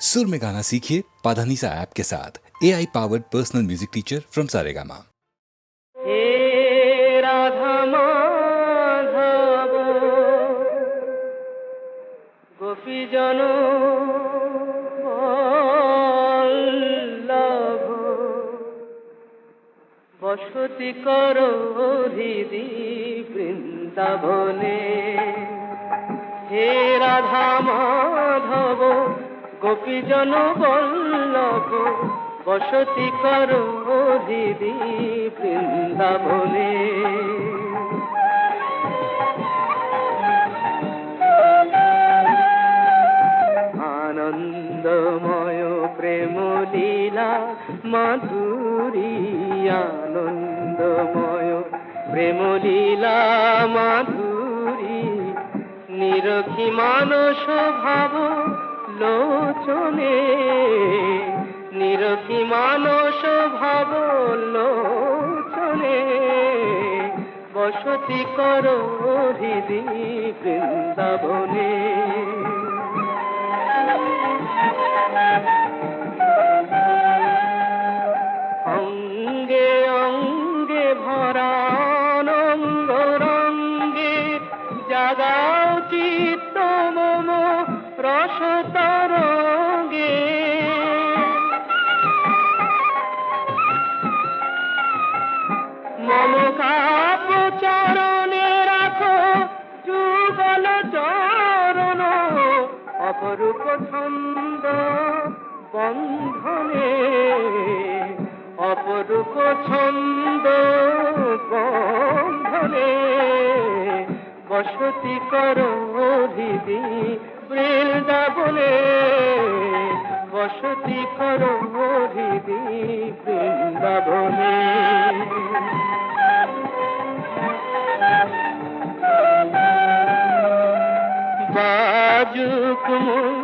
सुर में गाना सीखिए पाधानीसा ऐप के साथ A I powered personal music teacher from Saregama হে রাধা মাধব গোপীজন বল্লভ বসতি কর হৃদি বৃন্দাবনে হে রাধা মাধব গোপীজন বল্লভ বসতি কর দিদি বৃন্দাবনে। আনন্দময় প্রেম লীলা মাধুরী, আনন্দময় প্রেম লীলা মাধুরী নিরখি মানস ভাব লোচনে নিরতি মানস ভাবল চলে বসতি কর হৃদি বৃন্দাবনে। অপরূপ ছন্দ বন্ধনে বসতি কর দিদি বৃন্দাবনে বসতি কর দিদি বৃন্দাবনে বাজুক মঞ্জির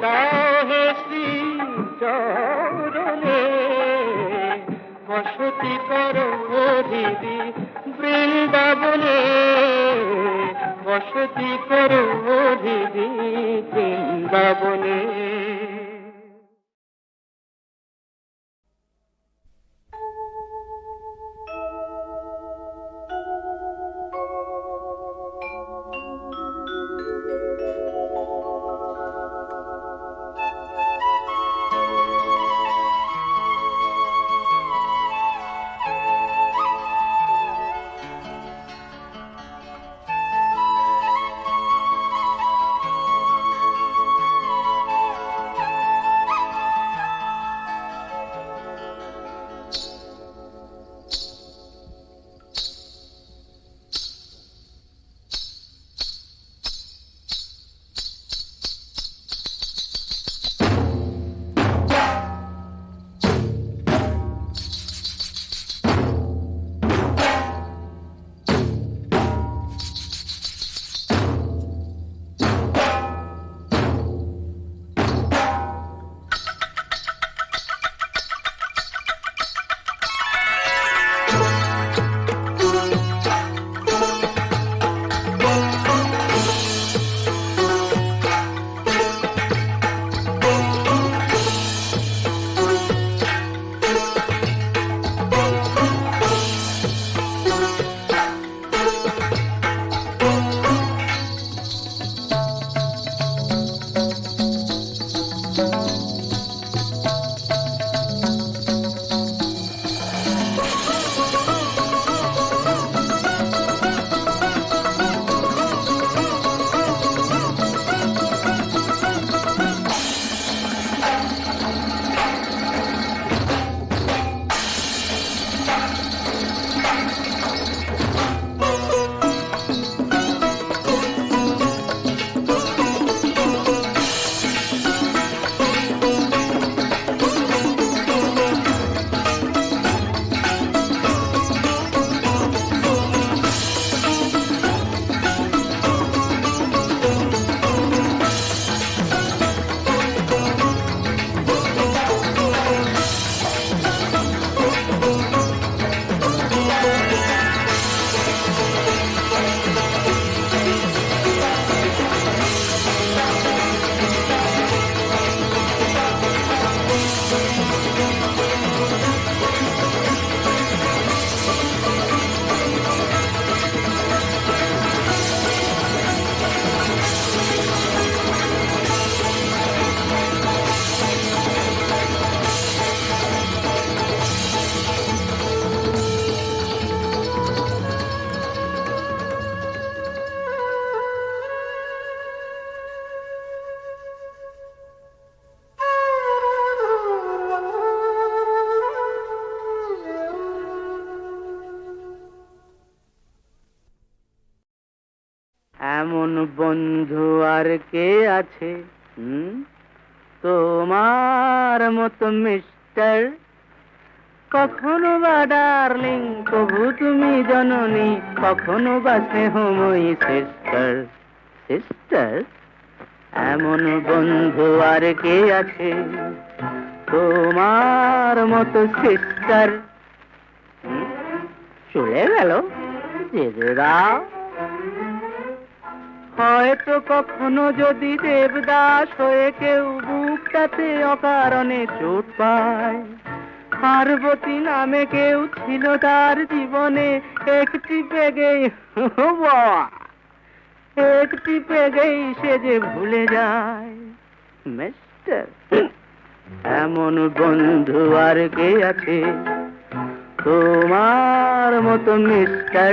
দাহে শ্রী চরণে বসতি করো দিদি বৃন্দাবনে। বসতি করো দিদি বৃন্দাবনে। বন্ধু আর কে আছে? হুম? তোমার মতো মিস্টার কখনো বা ডার্লিং কবু তুমি জননী, কখনো বা স্নেহময়ী সিস্টার। সিস্টার? এমন বন্ধু আর কে আছে? তোমার মতো সিস্টার। চলে গেল? যেতে দাও। হয়তো কখনো যদি দেবদাস হয়ে কেউ বুকটাতে অকারণে চোট পায়। পার্বতী নামে কেউ ছিল তার জীবনে, একটি পেগেই একটি পেগেই সে যে ভুলে যায়। মিস্টার, এমন বন্ধু আর কে আছে? তোমার মতো মিস্টার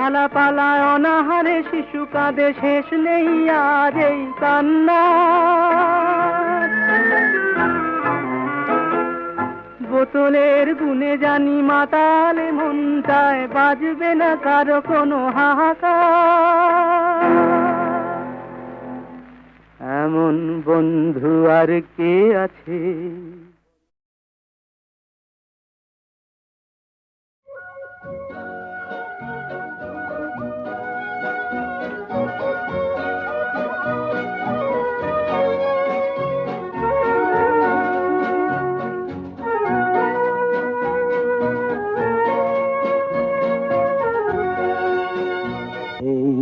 হলো ঝালাপালায় অনাহারে, শিশু কাঁদে, শেষ নেই আজ এই কান্না। বোতলের গুনে জানি মাতালে মনটায় বাজবে না কারও কোনো হাহাকার। এমন বন্ধু আর কে আছে?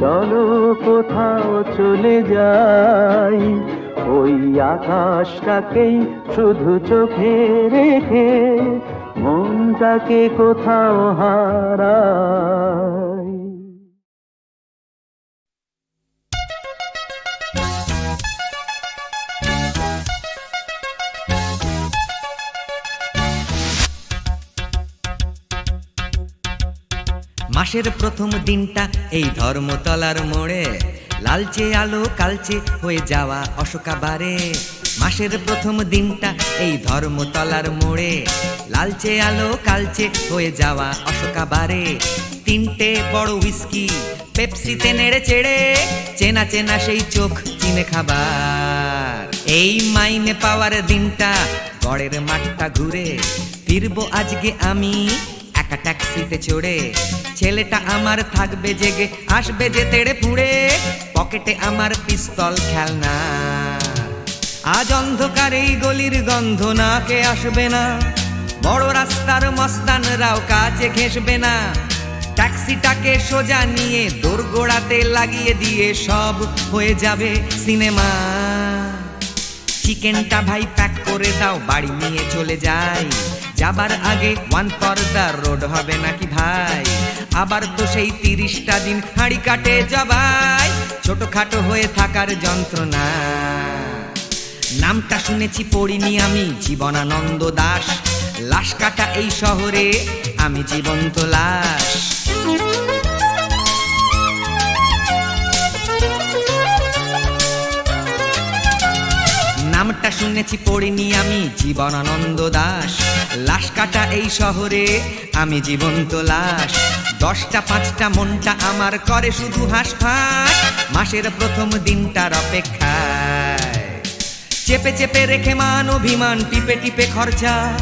চলো কোথাও চলে যাই। ওই আকাশটাকেই শুধু চোখে রেখে মনটাকে কোথাও হারাই। মাসের প্রথম দিনটা এই ধর্মতলার মোড়ে। লালচে আলো কালচে হয়ে যাওয়া অশোকাবারে। মাসের প্রথম দিনটা এই ধর্মতলার মোড়ে। লালচে আলো কালচে হয়ে যাওয়া অশোকাবারে। তিনটে বড় উইস্কি পেপসিতে নেড়ে চেড়ে, চেনা চেনা সেই চোখ চিনে খাবার। এই মাইনে পাওয়ার দিনটা গড়ের মাঠটা ঘুরে। ফিরবো আজকে আমি ট্যাক্সিতে চড়ে। ছেলেটা আমার থাকবে জেগে, আসবে যে তেড়ে পুড়ে। পকেটে আমার পিস্তল খেলনা। আজ অন্ধকার এই গলির গন্ধ না কে আসবে না। বড় রাস্তার মস্তানরাও কাছে ঘেসবে না। ট্যাক্সিটাকে সোজা নিয়ে দোরগোড়াতে লাগিয়ে দিয়ে সব হয়ে যাবে সিনেমা। চিকেনটা ভাই প্যাক করে দাও, বাড়ি নিয়ে চলে যাই। যাবার আগে ওয়ান ফর দ্য রোড হবে নাকি ভাই? আবার তো সেই তিরিশটা দিন হাঁড়ি কাটে জবাই। ছোটখাটো হয়ে থাকার যন্ত্রণা। নামটা শুনেছি, পড়িনি আমি, জীবনানন্দ দাস। লাশ কাটা এই শহরে, আমি জীবন্ত লাশ। শুনেছি পড়িনি আমি জীবনানন্দ দাস। লাশ কাটা এই শহরে, আমি জীবন্ত লাশ। দশটা, পাঁচটা, মনটা আমার করে শুধু হাঁসফাঁস। মাসের প্রথম দিনটার অপেক্ষায়। চেপে চেপে রেখে মান, অভিমান, টিপে টিপে খরচা।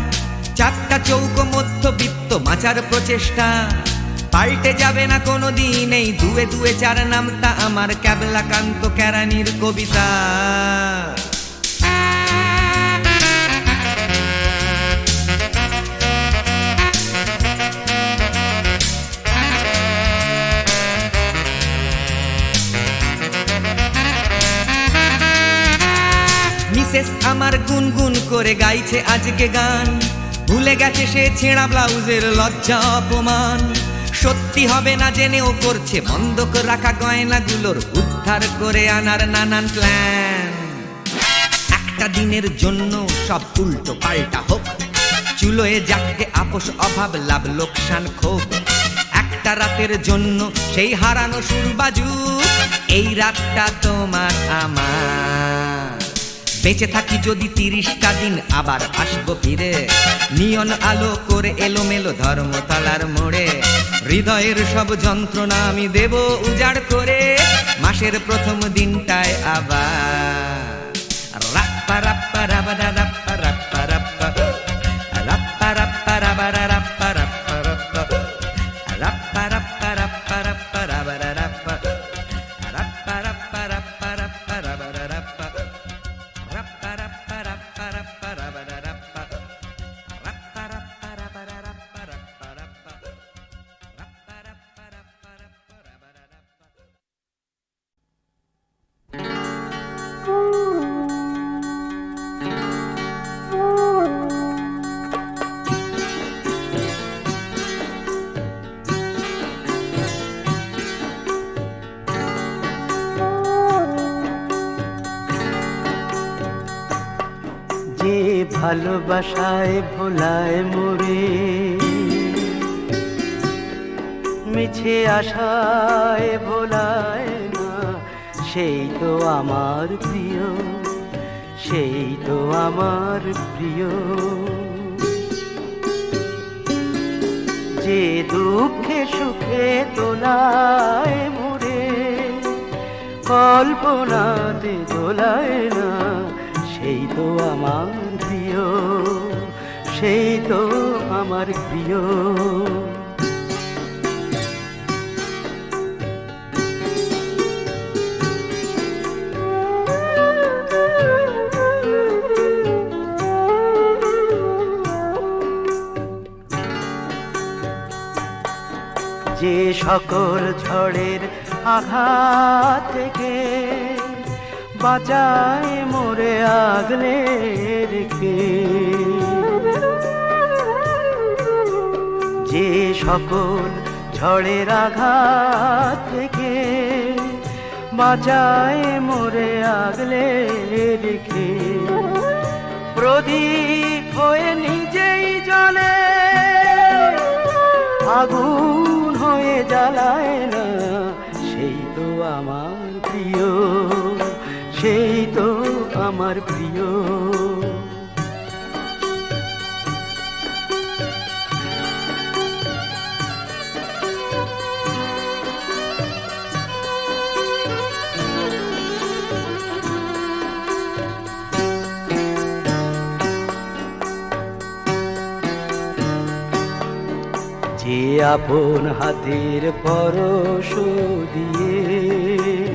চারটা চৌকো মধ্যবিত্ত মাচার প্রচেষ্টা। পাল্টে যাবে না কোনো দিন এই দুয়ে দুয়ে চার নামটা আমার ক্যাবলাকান্ত কেরানির কবিতা। মিসেস আমার গুনগুন করে গাইছে আজকে গান। ভুলে গেছে সে ছেঁড়া ব্লাউজের লজ্জা, অপমান। সত্যি হবে না জেনেও করছে বন্ধক রাখা গয়নাগুলোর উদ্ধার করে আনার নানান প্ল্যান একটা দিনের জন্য সব উল্টো পাল্টা হোক। চুলোয় যাকে আপোষ অভাব, লাভ, লোকসান ক্ষোভ। একটা রাতের জন্য সেই হারানো সুর বাজু এই রাতটা তোমার আমার। বেঁচে থাকি যদি তিরিশটা দিন, আবার আসব ফিরে। নিয়ন আলো করে এলোমেলো ধর্মতলার মোড়ে। হৃদয়ের সব যন্ত্রণা আমি দেব উজাড় করে। মাসের প্রথম দিনটায় আবার। রাপ্পা রাপ্পা রাবারা ভালোবাসায় ভোলায় মরে মিছে আশায় ভোলায় না, সেই তো আমার প্রিয়, সেই তো আমার প্রিয়। যে দুঃখে সুখে তোলায় মোরে কল্পনাতে দোলায় না, সেই তো আমার সেই তো আমার প্রিয়। যে সকল ঝড়ের আঘাত থেকে বাঁচায় মোরে আগলে রেখে। যে সকল ঝড়ের আঘাত থেকে বাঁচায় মোরে আগলে রেখে। প্রদীপ হয়ে নিজেই জলে আগুন হয়ে জ্বালায় না, সেই তো আমার প্রিয়। সেই তো আমার প্রিয়। যে আপন হাতের পরশ দিয়ে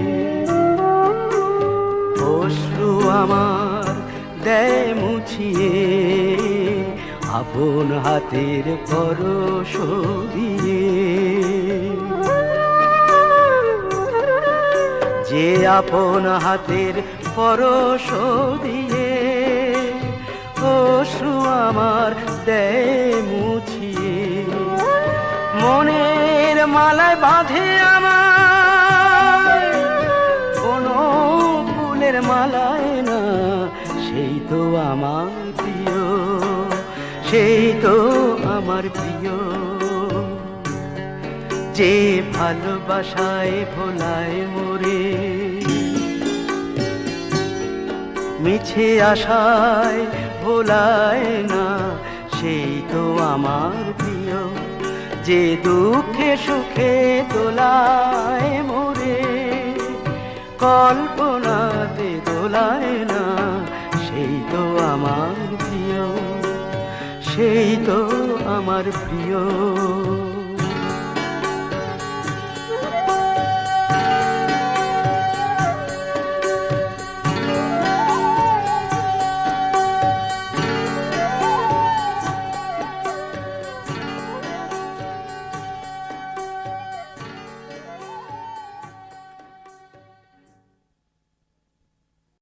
আমার দেয় মুছিয়ে, আপন হাতের পরশ দিয়ে। যে আপন হাতের পরশ দিয়ে, অশ্রু আমার দেয় মুছিয়ে। মনের মালায় বাঁধে আমার কোনো ফুলের মালায় তো আমার প্রিয় সেই তো আমার প্রিয়। যে ভালোবাসায় ভোলায় মোরে, মিছে আশায় ভোলায় না, সেই তো আমার প্রিয়। যে দুঃখে সুখে আমার প্রিয়